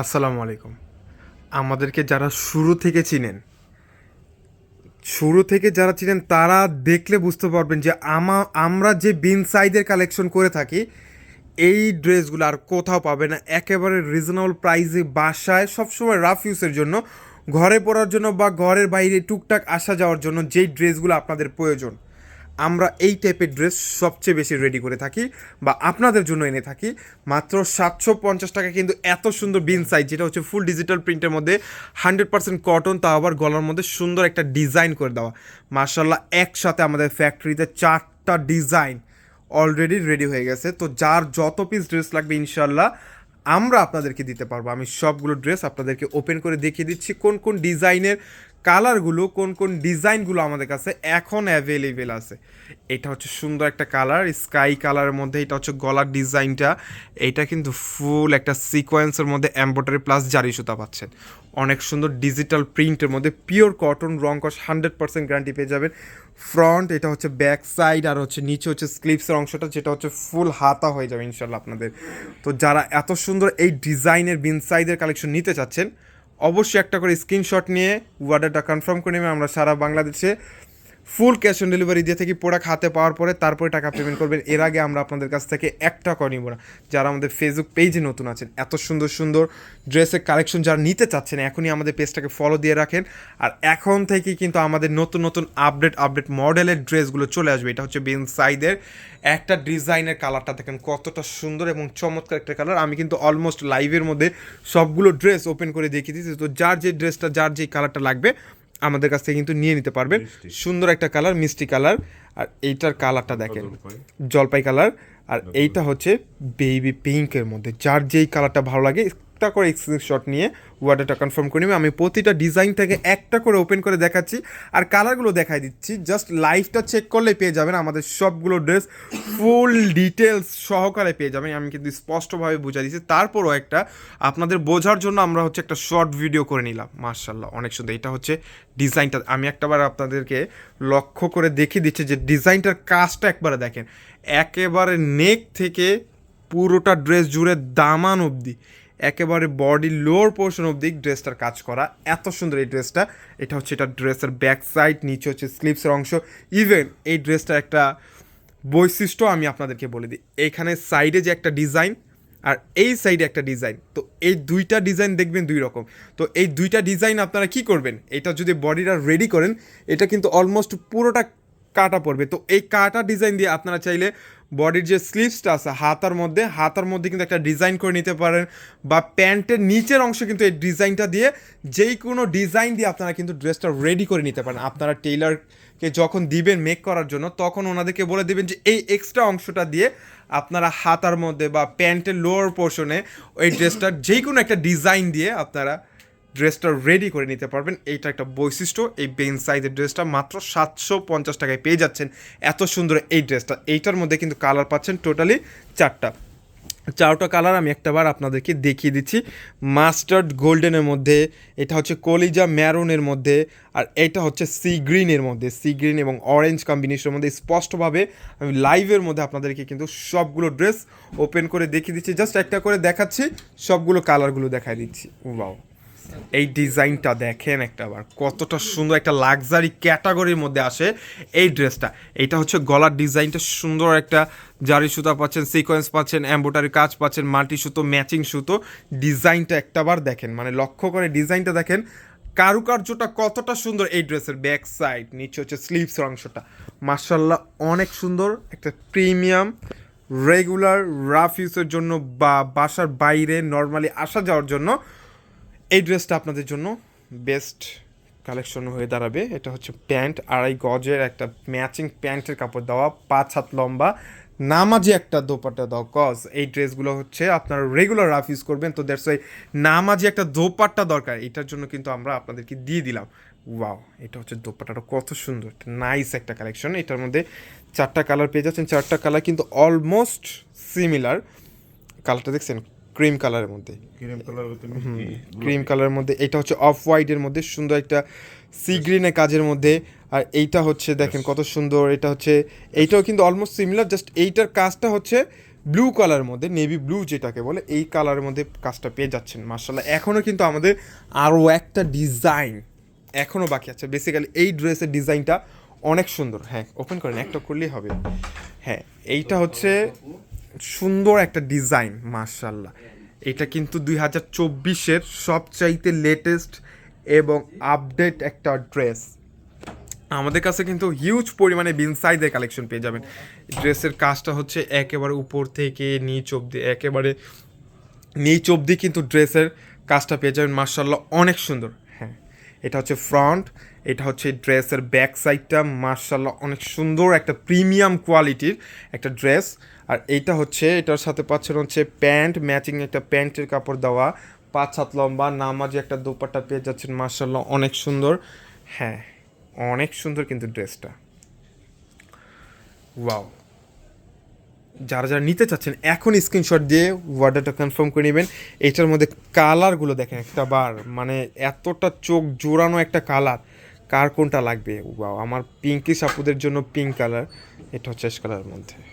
আসসালামু আলাইকুম। আমাদেরকে যারা শুরু থেকে চিনেন, শুরু থেকে যারা চিনেন, তারা দেখলে বুঝতে পারবেন যে আমা, আমরা যে বিন সাইজের কালেকশন করে থাকি, এই ড্রেসগুলো আর কোথাও পাবে না। একেবারে রিজনেবল প্রাইসে বাসায়, সবসময় রাফ ইউজের জন্য, ঘরে পরার জন্য বা ঘরের বাইরে টুকটাক আসা যাওয়ার জন্য যেই ড্রেসগুলো আপনাদের প্রয়োজন। আমরা এই টাইপের ড্রেস সবচেয়ে বেশি রেডি করে থাকি বা আপনাদের জন্য এনে থাকি। মাত্র সাতশো পঞ্চাশ টাকা কিন্তু এত সুন্দর বিন সাইজ যেটা হচ্ছে ফুল ডিজিটাল প্রিন্টের মধ্যে হান্ড্রেড পার্সেন্ট কটন তা আবার গলার মধ্যে সুন্দর একটা ডিজাইন করে দেওয়া। মার্শাল্লাহ একসাথে আমাদের ফ্যাক্টরিতে চারটা ডিজাইন অলরেডি রেডি হয়ে গেছে। তো যার যত পিস ড্রেস লাগবে ইনশাল্লাহ আমরা আপনাদেরকে দিতে পারব। আমি সবগুলো ড্রেস আপনাদেরকে ওপেন করে দেখিয়ে দিচ্ছি। কোন কোন ডিজাইনের কালারগুলো কোন কোন ডিজাইনগুলো আমাদের কাছে এখন অ্যাভেলেবেল আছে। এটা হচ্ছে সুন্দর একটা কালার স্কাই কালারের মধ্যে, এটা হচ্ছে গলার ডিজাইনটা এটা কিন্তু ফুল একটা সিকোয়েন্সের মধ্যে এম্ব্রয়ডারি প্লাস জারি সুতা পাচ্ছেন। অনেক সুন্দর ডিজিটাল প্রিন্টের মধ্যে পিওর কটন রং কস হান্ড্রেড পার্সেন্ট গ্যারান্টি পেয়ে যাবেন। ফ্রন্ট এটা হচ্ছে ব্যাক সাইড আর হচ্ছে নিচে হচ্ছে স্লিপসের অংশটা, যেটা হচ্ছে ফুল হাতা হয়ে যাবে ইনশাল্লাহ আপনাদের। তো যারা এত সুন্দর এই ডিজাইনের বিন সাইজের কালেকশন নিতে চাচ্ছেন, অবশ্যই একটা করে স্ক্রিনশট নিয়ে অর্ডারটা কনফার্ম করে নেবে আমরা সারা বাংলাদেশে ফুল ক্যাশ অন ডেলিভারি দিয়ে থেকে প্রোডাক্ট হাতে পাওয়ার পরে তারপরে টাকা পেমেন্ট করবেন। এর আগে আমরা আপনাদের কাছ থেকে এক টাকা নিব না। যারা আমাদের ফেসবুক পেজে নতুন আছেন, এত সুন্দর সুন্দর ড্রেসের কালেকশন যারা নিতে চাচ্ছেন, এখনই আমাদের পেজটাকে ফলো দিয়ে রাখেন। আর এখন থেকেই কিন্তু আমাদের নতুন নতুন আপডেট আপডেট মডেলের ড্রেসগুলো চলে আসবে। এটা হচ্ছে বিন সাইদের একটা ডিজাইনের কালারটা দেখেন, কতটা সুন্দর এবং চমৎকার একটা কালার আমি কিন্তু অলমোস্ট লাইভের মধ্যে সবগুলো ড্রেস ওপেন করে দেখিয়ে দিচ্ছি তো যার যে ড্রেসটা যার যে কালারটা লাগবে আমাদের কাছ থেকে কিন্তু নিয়ে নিতে পারবেন। সুন্দর একটা কালার মিষ্টি কালার। আর এইটার কালারটা দেখেন। জলপাই কালার। আর এইটা হচ্ছে বেবি পিঙ্কের মধ্যে। যার যেই কালারটা ভালো লাগে একটা করে স্ক্রিনশট নিয়ে ওয়ার্ডারটা কনফার্ম করে নেবে। আমি প্রতিটা ডিজাইন থেকে একটা করে ওপেন করে দেখাচ্ছি। আর কালারগুলো দেখাই দিচ্ছি। জাস্ট লাইভটা চেক করলে পেয়ে যাবেন আমাদের সবগুলো ড্রেস ফুল ডিটেলস সহকারে পেয়ে যাবেন। আমি কিন্তু স্পষ্টভাবে বুঝাই দিচ্ছি। তারপরও একটা আপনাদের বোঝার জন্য আমরা হচ্ছে একটা শর্ট ভিডিও করে নিলাম। মার্শাল্লাহ অনেক সুন্দর। এটা হচ্ছে ডিজাইনটা আমি একটাবার আপনাদেরকে লক্ষ্য করে দেখিয়ে দিচ্ছি যে ডিজাইনটার কাজটা একবারে দেখেন। একেবারে নেক থেকে পুরোটা ড্রেস জুড়ে দামান অবধি। একেবারে বডি লোয়ার পোর্শন অবধি ড্রেসটার কাজ করা। এত সুন্দর এই ড্রেসটা। এটা হচ্ছে এটা ড্রেসের ব্যাক সাইড নিচে হচ্ছে স্লিপসের অংশ। ইভেন এই ড্রেসটার একটা বৈশিষ্ট্য আমি আপনাদেরকে বলে দিই। এখানে সাইডে যে একটা ডিজাইন আর এই সাইডে একটা ডিজাইন তো এই দুইটা ডিজাইন দেখবেন দুই রকম। তো এই দুইটা ডিজাইন আপনারা কি করবেন? এটা যদি বডিটা রেডি করেন, এটা কিন্তু অলমোস্ট পুরোটা কাটা পড়বে। তো এই কাটা ডিজাইন দিয়ে আপনারা চাইলে বডির যে স্লিভসটা আছে, হাতার মধ্যে হাতার মধ্যে কিন্তু একটা ডিজাইন করে নিতে পারেন বা প্যান্টের নিচের অংশ কিন্তু এই ডিজাইনটা দিয়ে যেই কোনো ডিজাইন দিয়ে আপনারা কিন্তু ড্রেসটা রেডি করে নিতে পারেন। আপনারা টেইলারকে যখন দিবেন মেক করার জন্য, তখন ওনাদেরকে বলে দিবেন যে এই এক্সট্রা অংশটা দিয়ে আপনারা হাতার মধ্যে বা প্যান্টের লোয়ার পোর্শনে ওই ড্রেসটার যেই কোনো একটা ডিজাইন দিয়ে আপনারা ড্রেসটা রেডি করে নিতে পারবেন। এইটা একটা বৈশিষ্ট্য। এই বেন সাইজের ড্রেসটা মাত্র সাতশো পঞ্চাশ টাকায় পেয়ে যাচ্ছেন। এত সুন্দর এই ড্রেসটা। এইটার মধ্যে কিন্তু কালার পাচ্ছেন টোটালি চারটা। চারটা কালার আমি একটাবার আপনাদেরকে দেখিয়ে দিচ্ছি। মাস্টার্ড গোল্ডেনের মধ্যে, এটা হচ্ছে কলিজা ম্যারুনের মধ্যে, আর এটা হচ্ছে সি গ্রিনের মধ্যে। সি গ্রিন এবং অরেঞ্জ কম্বিনেশনের মধ্যে স্পষ্টভাবে আমি লাইভের মধ্যে আপনাদেরকে কিন্তু সবগুলো ড্রেস ওপেন করে দেখিয়ে দিচ্ছি। জাস্ট একটা করে দেখাচ্ছি, সবগুলো কালারগুলো দেখাই দিচ্ছি। ওয়াও এই ডিজাইনটা দেখেন একটা বার কতটা সুন্দর একটা লাক্সারি ক্যাটাগরির মধ্যে আসে এই ড্রেসটা। এটা হচ্ছে গলার ডিজাইনটা সুন্দর একটা, জারি সুতা পাচ্ছেন সিকোয়েন্স পাচ্ছেন এম্বোটারি কাজ পাচ্ছেন মাল্টি সুতো ম্যাচিং সুতো। ডিজাইনটা একটাবার দেখেন মানে লক্ষ্য করে ডিজাইনটা দেখেন, কারুকার্যটা কতটা সুন্দর এই ড্রেসের ব্যাক সাইড নিচে হচ্ছে স্লিভস অংশটা। মার্শাল্লাহ অনেক সুন্দর, একটা প্রিমিয়াম রেগুলার রাফ ইউজের জন্য বা বাসার বাইরে নর্মালি আসা যাওয়ার জন্য এই ড্রেসটা আপনাদের জন্য বেস্ট কালেকশন হয়ে দাঁড়াবে। এটা হচ্ছে প্যান্ট, আড়াই গজের একটা ম্যাচিং প্যান্টের কাপড় দেওয়া, পাঁচ হাত লম্বা, নামাজি একটা দোপাট্টা দাও কজ এই ড্রেসগুলো হচ্ছে আপনারা রেগুলার রাফ ইউজ করবেন, তো দ্যাটস ওয়াই নামাজি একটা দোপাট্টা দরকার, এটার জন্য কিন্তু আমরা আপনাদেরকে দিয়ে দিলাম। ওয়াও এটা হচ্ছে দোপাট্টাটা কত সুন্দর নাইস একটা কালেকশন এটার মধ্যে চারটা কালার পেয়ে যাচ্ছেন, চারটা কালার কিন্তু অলমোস্ট সিমিলার কালারটা দেখছেন ক্রিম কালারের মধ্যে। ক্রিম কালার ক্রিম কালারের মধ্যে। এটা হচ্ছে অফ হোয়াইটের মধ্যে সুন্দর একটা সি গ্রিনের কাজের মধ্যে। আর এইটা হচ্ছে দেখেন কত সুন্দর এটা হচ্ছে এইটাও কিন্তু অলমোস্ট সিমিলার জাস্ট এইটার কাজটা হচ্ছে ব্লু কালারের মধ্যে নেভি ব্লু যেটাকে বলে এই কালারের মধ্যে কাজটা পেয়ে যাচ্ছেন মার্শাল্লাহ এখনও কিন্তু আমাদের আরও একটা ডিজাইন এখনও বাকি আছে। বেসিক্যালি এই ড্রেসের ডিজাইনটা অনেক সুন্দর। হ্যাঁ ওপেন করেন একটা করলেই হবে। হ্যাঁ এইটা হচ্ছে সুন্দর একটা ডিজাইন মার্শাল্লাহ এটা কিন্তু দুই হাজার চব্বিশের সবচাইতে লেটেস্ট এবং আপডেট একটা ড্রেস আমাদের কাছে কিন্তু হিউজ পরিমাণে বিনসাইদের কালেকশন পেয়ে যাবেন। ড্রেসের কাজটা হচ্ছে একেবারে উপর থেকে নিচ অবধি, একেবারে নিচ অবধি কিন্তু ড্রেসের কাজটা পেয়ে যাবেন মার্শাল্লাহ অনেক সুন্দর। এটা হচ্ছে ফ্রন্ট এটা হচ্ছে ড্রেসের ব্যাক সাইডটা মার্শাল্লাহ অনেক সুন্দর একটা প্রিমিয়াম কোয়ালিটির একটা ড্রেস আর এইটা হচ্ছে, এটার সাথে পাচ্ছেন হচ্ছে প্যান্ট ম্যাচিং একটা প্যান্টের কাপড় দেওয়া। পাঁচ হাত লম্বা, নামাজি একটা দোপাট্টা পেয়ে যাচ্ছেন মার্শাল্লাহ অনেক সুন্দর। হ্যাঁ অনেক সুন্দর কিন্তু ড্রেসটা ওয়াও যারা যারা নিতে চাচ্ছেন এখন স্ক্রিনশট দিয়ে অর্ডারটা কনফার্ম করে নেবেন। এটার মধ্যে কালারগুলো দেখেন একটা বার মানে এতটা চোখ জোড়ানো একটা কালার কার কোনটা লাগবে? বা আমার পিঙ্কি সাপুদের জন্য পিঙ্ক কালার এটা হচ্ছে কালারের মধ্যে।